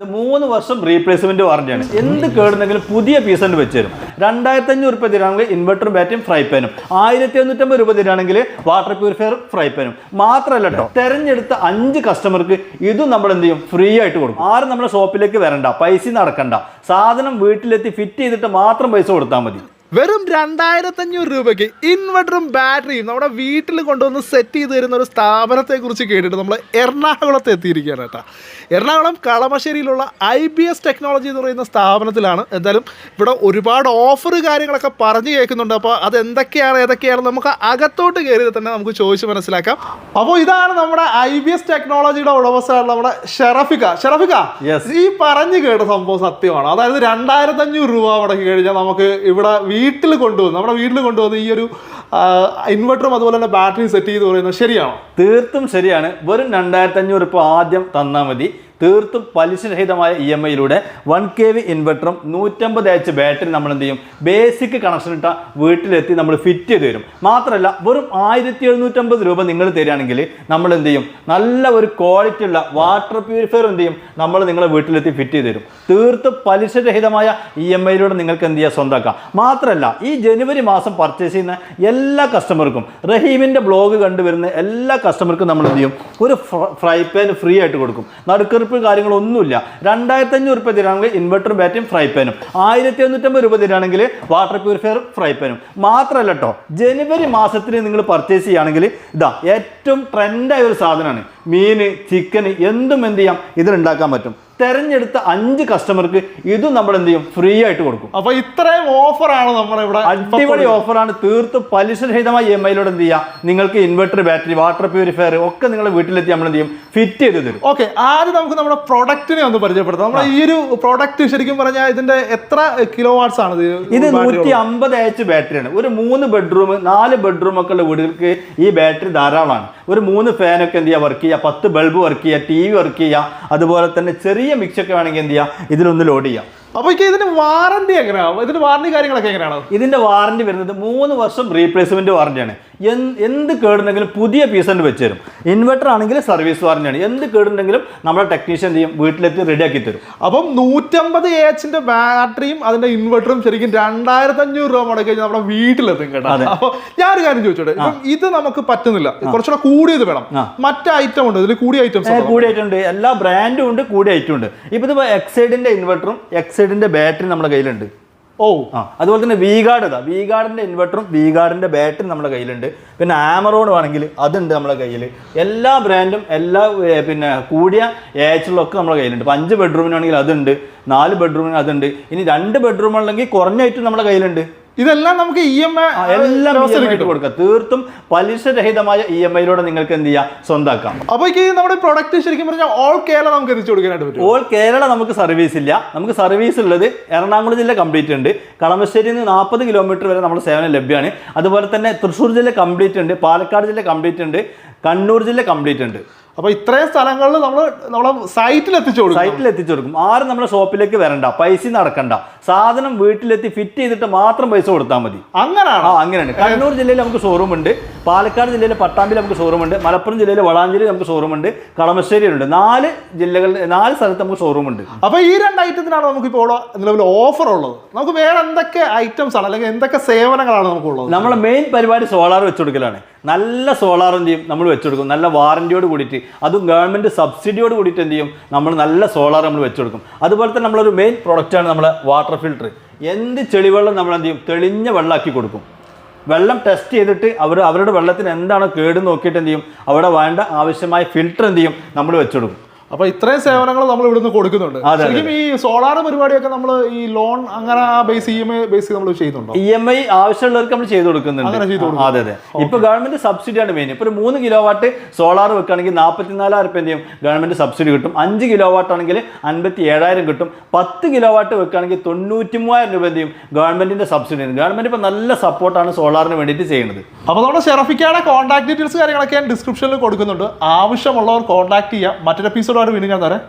ഇത് മൂന്ന് വർഷം റീപ്ലേസ്മെന്റ് വാറന്റിയാണ് എന്ത് കേടുന്നെങ്കിലും പുതിയ പീസ് തന്നെ വെച്ച് തരും. രണ്ടായിരത്തി അഞ്ഞൂറ് രൂപ തരാണെങ്കിൽ ഇൻവെർട്ടറും ബാറ്ററിയും ഫ്രൈ പാനും ആയിരത്തി എണ്ണൂറ്റമ്പത് രൂപ തരാണെങ്കിൽ വാട്ടർ പ്യൂരിഫയർ ഫ്രൈ പാനും മാത്രമല്ല കേട്ടോ തെരഞ്ഞെടുത്ത അഞ്ച് കസ്റ്റമർക്ക് ഇതും നമ്മൾ എന്ത് ചെയ്യും? ഫ്രീ ആയിട്ട് കൊടുക്കും. ആരും നമ്മുടെ ഷോപ്പിലേക്ക് വരണ്ട പൈസ നടക്കണ്ട സാധനം വീട്ടിലെത്തി ഫിറ്റ് ചെയ്തിട്ട് മാത്രം പൈസ കൊടുത്താൽ മതി. വെറും രണ്ടായിരത്തി അഞ്ഞൂറ് രൂപയ്ക്ക് ഇൻവെർട്ടറും ബാറ്ററിയും നമ്മുടെ വീട്ടിൽ കൊണ്ടുവന്ന് സെറ്റ് ചെയ്ത് തരുന്ന ഒരു സ്ഥാപനത്തെ കുറിച്ച് കേട്ടിട്ട് നമ്മൾ എറണാകുളത്ത് എത്തിയിരിക്കുകയാണ് കേട്ടോ. എറണാകുളം കളമശ്ശേരിയിലുള്ള ഐ ബി എസ് ടെക്നോളജി എന്ന് പറയുന്ന സ്ഥാപനത്തിലാണ്. എന്തായാലും ഇവിടെ ഒരുപാട് ഓഫർ കാര്യങ്ങളൊക്കെ പറഞ്ഞു കേൾക്കുന്നുണ്ട്. അപ്പോൾ അത് എന്തൊക്കെയാണ് ഏതൊക്കെയാണ് നമുക്ക് അകത്തോട്ട് കയറി തന്നെ നമുക്ക് ചോദിച്ച് മനസ്സിലാക്കാം. അപ്പോൾ ഇതാണ് നമ്മുടെ ഐ ബി എസ് ടെക്നോളജിയുടെ ഉടമസ്ഥയാണ് നമ്മുടെ ഷെറഫിക്ക. ഷെറഫിക്ക Yes. ഈ പറഞ്ഞു കേട്ട സംഭവം സത്യമാണ്? അതായത് രണ്ടായിരത്തി അഞ്ഞൂറ് രൂപ മുടക്കി കഴിഞ്ഞാൽ നമുക്ക് ഇവിടെ വീട്ടിൽ കൊണ്ടുവന്ന്. നമ്മുടെ വീട്ടിൽ കൊണ്ടുവന്ന് ഈ ഒരു ഇൻവെർട്ടറും അതുപോലെ തന്നെ ബാറ്ററി സെറ്റ് ചെയ്ത് പറയുന്നത് ശരിയാണോ? തീർത്തും ശരിയാണ്. വെറും രണ്ടായിരത്തി അഞ്ഞൂറ് ഇപ്പോൾ ആദ്യം തന്നാൽ മതി. തീർത്തും പലിശരഹിതമായ ഇ എം ഐയിലൂടെ വൺ കെ വി ഇൻവെർട്ടറും നൂറ്റമ്പത് എച്ച് ബാറ്ററി നമ്മൾ എന്ത് ചെയ്യും? ബേസിക് കണക്ഷൻ ഇട്ട വീട്ടിലെത്തി നമ്മൾ ഫിറ്റ് ചെയ്ത് തരും. മാത്രമല്ല വെറും ആയിരത്തി എഴുന്നൂറ്റമ്പത് രൂപ നിങ്ങൾ തരികയാണെങ്കിൽ നമ്മൾ എന്ത് ചെയ്യും? നല്ല ഒരു ക്വാളിറ്റി ഉള്ള വാട്ടർ പ്യൂരിഫയർ എന്ത് ചെയ്യും? നമ്മൾ നിങ്ങളെ വീട്ടിലെത്തി ഫിറ്റ് ചെയ്ത് തരും. തീർത്തും പലിശരഹിതമായ ഇ എം ഐയിലൂടെ നിങ്ങൾക്ക് എന്ത് ചെയ്യാം? സ്വന്തമാക്കാം മാത്രമല്ല ഈ ജനുവരി മാസം പർച്ചേസ് ചെയ്യുന്ന എല്ലാ കസ്റ്റമർക്കും റഹീമിന്റെ ബ്ലോഗ് കണ്ടുവരുന്ന എല്ലാ കസ്റ്റമർക്കും നമ്മൾ എന്ത് ചെയ്യും? ഒരു ഫ്രൈ പാൻ ഫ്രീ ആയിട്ട് കൊടുക്കും. നടുക്കെറുപ്പ് കാര്യങ്ങളൊന്നുമില്ല. രണ്ടായിരത്തി അഞ്ഞൂറ് രൂപ തരാണെങ്കിൽ ഇൻവെർട്ടറും ബാറ്ററിയും ഫ്രൈ പാനും ആയിരത്തി എണ്ണൂറ്റമ്പത് രൂപ തരാണെങ്കിൽ വാട്ടർ പ്യൂരിഫയർ ഫ്രൈ പാനും മാത്രമല്ല കേട്ടോ ജനുവരി മാസത്തിൽ നിങ്ങൾ പർച്ചേസ് ചെയ്യുകയാണെങ്കിൽ ഇതാ ഏറ്റവും ട്രെൻഡായ ഒരു സാധനമാണ്. മീൻ ചിക്കൻ എന്തും എന്ത് ചെയ്യാം ഇതിലുണ്ടാക്കാൻ പറ്റും. തെരഞ്ഞെടുത്ത അഞ്ച് കസ്റ്റമർക്ക് ഇതും നമ്മൾ എന്ത് ചെയ്യും ഫ്രീ ആയിട്ട് കൊടുക്കും. അപ്പൊ ഇത്രയും ഓഫറാണ് നമ്മുടെ ഇവിടെ അടിപൊളി ഓഫറാണ്. തീർത്തും പലിശരഹിതമായ ഇ എം ഐയിലൂടെ എന്ത് ചെയ്യാം? നിങ്ങൾക്ക് ഇൻവെർട്ടർ ബാറ്ററി വാട്ടർ പ്യൂരിഫയർ ഒക്കെ നിങ്ങൾ വീട്ടിലെത്തി നമ്മൾ എന്ത് ചെയ്യും ഫിറ്റ് ചെയ്ത് തരും. ഓക്കെ ആദ്യം നമുക്ക് നമ്മുടെ പ്രൊഡക്റ്റിനെ ഒന്ന് പരിചയപ്പെടുത്താം. നമ്മുടെ ഈ ഒരു പ്രൊഡക്റ്റ് ശരിക്കും പറഞ്ഞാൽ ഇതിന്റെ എത്ര കിലോ വാട്ട്സ് ആണ് ഇത്? നൂറ്റി അമ്പത് എച്ച് ബാറ്ററിയാണ് ഒരു മൂന്ന് ബെഡ്റൂം നാല് ബെഡ്റൂം ഒക്കെ ഉള്ള വീടുകൾക്ക് ഈ ബാറ്ററി ധാരാളമാണ്. ഒരു മൂന്ന് ഫാനൊക്കെ എന്ത് ചെയ്യുക വർക്ക് ചെയ്യുക പത്ത് ബൾബ് വർക്ക് ചെയ്യുക ടി വി വർക്ക് ചെയ്യുക അതുപോലെ തന്നെ ചെറിയ മിക്സൊക്കെ വേണമെങ്കിൽ എന്ത് ചെയ്യാം? ഇതിലൊന്ന് ലോഡ് ചെയ്യാം. അപ്പോൾ ഇതിന് വാറണ്ടി എങ്ങനെയാണ് ഇതിന് വാറണ്ടി കാര്യങ്ങളൊക്കെ എങ്ങനെയാണ്? ഇതിന്റെ വാറണ്ടി വരുന്നത് മൂന്ന് വർഷം റീപ്ലേസ്മെന്റ് വാറന്റിയാണ് എന്ത് കേടുണ്ടെങ്കിലും പുതിയ പീസ് തന്നെ വെച്ച് തരും ഇൻവെർട്ടർ ആണെങ്കിൽ സർവീസ് വാറന്റിയാണ് എന്ത് കേടുണ്ടെങ്കിലും നമ്മുടെ ടെക്നീഷ്യൻ ചെയ്യും? വീട്ടിലെത്തി റെഡിയാക്കി തരും അപ്പം നൂറ്റമ്പത് എച്ചിന്റെ ബാറ്ററിയും അതിന്റെ ഇൻവെർട്ടറും ശരിക്കും രണ്ടായിരത്തി അഞ്ഞൂറ് രൂപ മുടക്കി കഴിഞ്ഞാൽ നമ്മുടെ വീട്ടിലെത്തും കേട്ടോ. അപ്പൊ ഞാനൊരു കാര്യം ചോദിച്ചോട്ടെ? ഇത് നമുക്ക് പറ്റുന്നില്ല. കുറച്ചുകൂടെ കൂടിയത് വേണം. മറ്റു ഐറ്റം ഉണ്ട്. ഇതിൽ കൂടിയ ഐറ്റംസ് കൂടിയ ഐറ്റം ഉണ്ട്. എല്ലാ ബ്രാൻഡും ഉണ്ട് കൂടിയ ഐറ്റം ഉണ്ട്. ഇപ്പോൾ ഇത് എക്സൈഡിന്റെ ഇൻവെർട്ടറും എക്സൈഡിന്റെ ബാറ്ററി നമ്മുടെ കയ്യിലുണ്ട്. ഓ. ആ അതുപോലെ തന്നെ വീഗാർഡ് ഇതാ. വീഗാർഡിന്റെ ഇൻവെർട്ടറും വീഗാർഡിന്റെ ബാറ്ററി നമ്മുടെ കയ്യിലുണ്ട്. പിന്നെ ആമറോൺ ആണെങ്കിൽ അതുണ്ട് നമ്മുടെ കയ്യിൽ. എല്ലാ ബ്രാൻഡും എല്ലാ പിന്നെ കൂടിയ ഏച്ചിലൊക്കെ നമ്മുടെ കയ്യിലുണ്ട്. ഇപ്പം അഞ്ച് ബെഡ്റൂമിനാണെങ്കിൽ അതുണ്ട് നാല് ബെഡ്റൂമിന് അതുണ്ട്. ഇനി രണ്ട് ബെഡ്റൂം ഉണ്ടെങ്കിൽ കുറഞ്ഞ ഐറ്റം നമ്മുടെ കയ്യിലുണ്ട്. ഇതെല്ലാം നമുക്ക് ഇ എം ഐ എല്ലാം ഇട്ട് ആയിട്ട് കൊടുക്കാം. തീർത്തും പലിശരഹിതമായ ഇ എം ഐയിലൂടെ നിങ്ങൾക്ക് എന്ത് ചെയ്യാം? സ്വന്താക്കാം. അപ്പൊ ഈ നമ്മുടെ പ്രൊഡക്റ്റ് ശരിക്കും പറഞ്ഞാൽ ഓൾ കേരള നമുക്ക് എത്തിച്ചു കൊടുക്കാനായിട്ട് പറ്റും. ഓൾ കേരള നമുക്ക് സർവീസ് ഇല്ല. നമുക്ക് സർവീസ് ഉള്ളത് എറണാകുളം ജില്ല കംപ്ലീറ്റ് ഉണ്ട്. കളമശ്ശേരി നിന്ന് നാൽപ്പത് കിലോമീറ്റർ വരെ നമ്മുടെ സേവനം ലഭ്യമാണ്. അതുപോലെ തന്നെ തൃശ്ശൂർ ജില്ല കംപ്ലീറ്റ് ഉണ്ട്. പാലക്കാട് ജില്ല കംപ്ലീറ്റ് ഉണ്ട്. കണ്ണൂർ ജില്ല കംപ്ലീറ്റ് ഉണ്ട്. അപ്പൊ ഇത്രയും സ്ഥലങ്ങളിൽ നമ്മൾ നമ്മളെ സൈറ്റിൽ എത്തിച്ചു കൊടുക്കും സൈറ്റിൽ എത്തിച്ചു കൊടുക്കും. ആരും നമ്മുടെ ഷോപ്പിലേക്ക് വരണ്ട പൈസ നടക്കണ്ട. സാധനം വീട്ടിലെത്തി ഫിറ്റ് ചെയ്തിട്ട് മാത്രം പൈസ കൊടുത്താൽ മതി. അങ്ങനാണ് ആ അങ്ങനെയാണ്. കണ്ണൂർ ജില്ലയിൽ നമുക്ക് ഷോറൂം ഉണ്ട്. പാലക്കാട് ജില്ലയിലെ പട്ടാമ്പിൽ നമുക്ക് ഷോറൂം ഉണ്ട്. മലപ്പുറം ജില്ലയിലെ വളാഞ്ചേരി നമുക്ക് ഷോറൂം ഉണ്ട്. കളമശ്ശേരിയിലുണ്ട്. നാല് ജില്ലകളിൽ നാല് സ്ഥലത്ത് നമുക്ക് ഷോറൂം ഉണ്ട്. അപ്പൊ ഈ രണ്ട് ഐറ്റത്തിനാണ് നമുക്ക് ഇപ്പോൾ നിലവിൽ ഓഫർ ഉള്ളത്. നമുക്ക് വേറെ എന്തൊക്കെ ഐറ്റംസ് ആണ്? അല്ലെങ്കിൽ എന്തൊക്കെ സേവനങ്ങളാണ് നമുക്ക് ഉള്ളത് നമ്മുടെ മെയിൻ പരിപാടി സോളാർ വെച്ചുകൊടുക്കലാണ് നല്ല ചെയ്യും നമ്മൾ വെച്ചുകൊടുക്കും നല്ല വാറന്റിയോട് കൂടിയിട്ട് അതും ഗവൺമെന്റ് സബ്സിഡിയോട് കൂടിയിട്ട് എന്ത് ചെയ്യും? നമ്മൾ നല്ല സോളാർ നമ്മൾ വെച്ചു കൊടുക്കും അതുപോലെ തന്നെ നമ്മളൊരു മെയിൻ പ്രൊഡക്റ്റാണ് നമ്മൾ വാട്ടർ ഫിൽട്ടർ എന്ത് ചെളിവെള്ളം നമ്മൾ എന്ത് ചെയ്യും? തെളിഞ്ഞ വെള്ളമാക്കി കൊടുക്കും. വെള്ളം ടെസ്റ്റ് ചെയ്തിട്ട് അവർ അവരുടെ വെള്ളത്തിന് എന്താണോ കേട് നോക്കിയിട്ട് എന്ത് ചെയ്യും? അവിടെ വേണ്ട ആവശ്യമായ ഫിൽട്ടർ എന്ത് ചെയ്യും? നമ്മൾ വെച്ചു കൊടുക്കും അപ്പൊ ഇത്രയും സേവനങ്ങൾ നമ്മൾ ഇവിടുന്ന് കൊടുക്കുന്നുണ്ട്. ശരിക്കും ഈ സോളാർ പരിപാടിയൊക്കെ നമ്മൾ ഈ ലോൺ അങ്ങനെ ആ base E M I base നമ്മൾ ചെയ്യുന്നുണ്ടോ? ഇ എം ഐ ആവശ്യമുള്ളവർക്ക് നമ്മൾ ചെയ്ത് കൊടുക്കുന്നുണ്ട്. അതെ അതെ. ഇപ്പൊ ഗവൺമെന്റ് സബ്സിഡിയാണ് മെയിൻ ഇപ്പൊ ഒരു മൂന്ന് കിലോ വാട്ട് സോളാർ വെക്കുകയാണെങ്കിൽ നാൽപ്പത്തിനാലായിരം രൂപയും ഗവൺമെന്റ് സബ്സിഡി കിട്ടും. അഞ്ച് കിലോ വാട്ട് ആണെങ്കിൽ അൻപത്തി ഏഴായിരം കിട്ടും. പത്ത് കിലോ വാട്ട് വെക്കുകയാണെങ്കിൽ തൊണ്ണൂറ്റി മൂവായിരം രൂപ എന്ത് ചെയ്യും? ഗവൺമെന്റിന്റെ സബ്സിഡി ഗവൺമെന്റ് ഇപ്പൊ നല്ല സപ്പോർട്ടാണ് സോളാറിന് വേണ്ടിയിട്ട് ചെയ്യുന്നത്. അപ്പൊ നമ്മുടെ ഷെറഫിക്കയുടെ കോൺടാക്ട് ഡീറ്റെയിൽസ് കാര്യങ്ങളൊക്കെ ഞാൻ ഡിസ്ക്രിപ്ഷനിൽ കൊടുക്കുന്നുണ്ട്. ആവശ്യമുള്ളവർ കോൺടാക്ട് ചെയ്യാം. മറ്റൊരു എപ്പിസോഡായിട്ട് വീണ്ടും തരാം